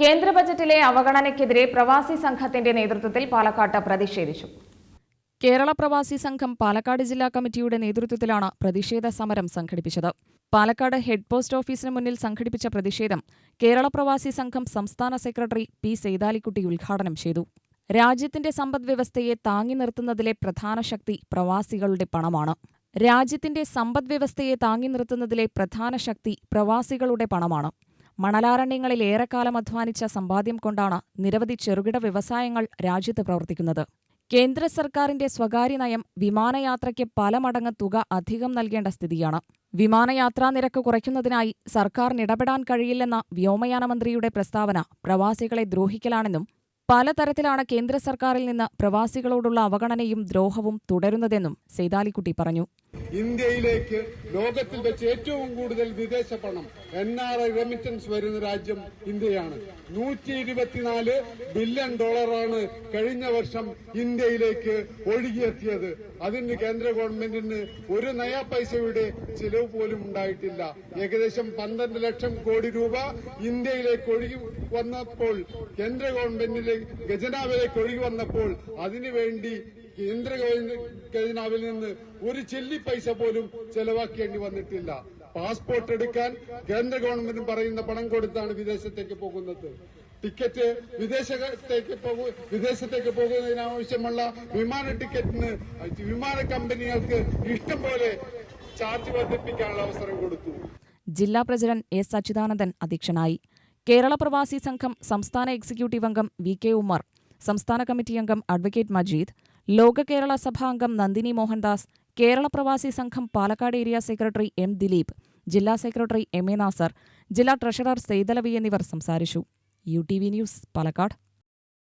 കേന്ദ്ര ബജറ്റിലെ അവഗണനയ്ക്കെതിരെ പ്രവാസി സംഘത്തിന്റെ നേതൃത്വത്തിൽ പാലക്കാട്ട് പ്രതിഷേധിച്ചു. കേരള പ്രവാസി സംഘം പാലക്കാട് ജില്ലാ കമ്മിറ്റിയുടെ നേതൃത്വത്തിലാണ് പ്രതിഷേധ സമരം സംഘടിപ്പിച്ചത്. പാലക്കാട് ഹെഡ് പോസ്റ്റ് ഓഫീസിന് മുന്നിൽ സംഘടിപ്പിച്ച പ്രതിഷേധം കേരള പ്രവാസി സംഘം സംസ്ഥാന സെക്രട്ടറി പി സെയ്താലിക്കുട്ടി ഉദ്ഘാടനം ചെയ്തു. രാജ്യത്തിന്റെ സമ്പദ്വ്യവസ്ഥയെ താങ്ങി നിർത്തുന്നതിലെ പ്രധാന ശക്തി പ്രവാസികളുടെ പണമാണ്. രാജ്യത്തിന്റെ സമ്പദ്വ്യവസ്ഥയെ താങ്ങി നിർത്തുന്നതിലെ പ്രധാന ശക്തി പ്രവാസികളുടെ പണമാണ്. മണലാരണ്യങ്ങളിൽ ഏറെക്കാലം അധ്വാനിച്ച സമ്പാദ്യം കൊണ്ടാണ് നിരവധി ചെറുകിട വ്യവസായങ്ങൾ രാജ്യത്ത് പ്രവർത്തിക്കുന്നത്. കേന്ദ്ര സർക്കാരിന്റെ സ്വകാര്യ നയം വിമാനയാത്രയ്ക്ക് പല മടങ്ങ് തുക അധികം നൽകേണ്ട സ്ഥിതിയാണ്. വിമാനയാത്രാ നിരക്ക് കുറയ്ക്കുന്നതിനായി സർക്കാരിന് ഇടപെടാൻ കഴിയില്ലെന്ന വ്യോമയാന മന്ത്രിയുടെ പ്രസ്താവന പ്രവാസികളെ ദ്രോഹിക്കലാണെന്നും പലതരത്തിലാണ് കേന്ദ്ര സർക്കാരിൽ നിന്ന് പ്രവാസികളോടുള്ള അവഗണനയും ദ്രോഹവും തുടരുന്നതെന്നും സെയ്താലിക്കുട്ടി പറഞ്ഞു. ഇന്ത്യയിലേക്ക് ലോകത്തിൽ വെച്ച് ഏറ്റവും കൂടുതൽ വിദേശ പണം എൻ ആർ ഐ റെമിറ്റൻസ് വരുന്ന രാജ്യം ഇന്ത്യയാണ്. നൂറ്റി ഇരുപത്തിനാല് ബില്യൺ ഡോളറാണ് കഴിഞ്ഞ വർഷം ഇന്ത്യയിലേക്ക് ഒഴുകിയെത്തിയത്. അതിന് കേന്ദ്ര ഗവൺമെന്റിന് ഒരു നയാ പൈസയുടെ ചിലവ് പോലും ഉണ്ടായിട്ടില്ല. ഏകദേശം പന്ത്രണ്ട് ലക്ഷം കോടി രൂപ ഇന്ത്യയിലേക്ക് ഒഴുകി വന്നപ്പോൾ കേന്ദ്ര ഗവൺമെന്റിലെ ഖജനാവിലേക്ക് ഒഴുകി വന്നപ്പോൾ അതിനുവേണ്ടി കേന്ദ്ര ഖജനാവിൽ നിന്ന് ഒരു ചെല്ലി പൈസ പോലും ചെലവാക്കേണ്ടി വന്നിട്ടില്ല. പാസ്പോർട്ട് എടുക്കാൻ കേന്ദ്ര ഗവൺമെന്റ് പറയുന്ന പണം കൊടുത്താണ് വിദേശത്തേക്ക് പോകുന്നത്. ടിക്കറ്റ് വിദേശത്തേക്ക് പോകു വിദേശത്തേക്ക് പോകുന്നതിനാവശ്യമുള്ള വിമാന ടിക്കറ്റിന് വിമാന കമ്പനികൾക്ക് ഇഷ്ടം പോലെ ചാർജ് വർദ്ധിപ്പിക്കാനുള്ള അവസരം കൊടുത്തു. ജില്ലാ പ്രസിഡന്റ് എസ് അച്യുതാനന്ദൻ അധ്യക്ഷനായി. കേരള പ്രവാസി സംഘം സംസ്ഥാന എക്സിക്യൂട്ടീവ് അംഗം വി കെ ഉമ്മർ സംസ്ഥാന കമ്മിറ്റി അംഗം അഡ്വക്കേറ്റ് മജീദ് ലോക കേരള സഭാ അംഗം Nandini Mohandas Kerala Pravasi Sangham Palakkad area secretary M Dileep ജില്ലാ സെക്രട്ടറി എം എ നാസർ ജില്ലാ ട്രഷറർ സെയ്തലവി എന്നിവർ സംസാരിച്ചു. U T V news Palakkad.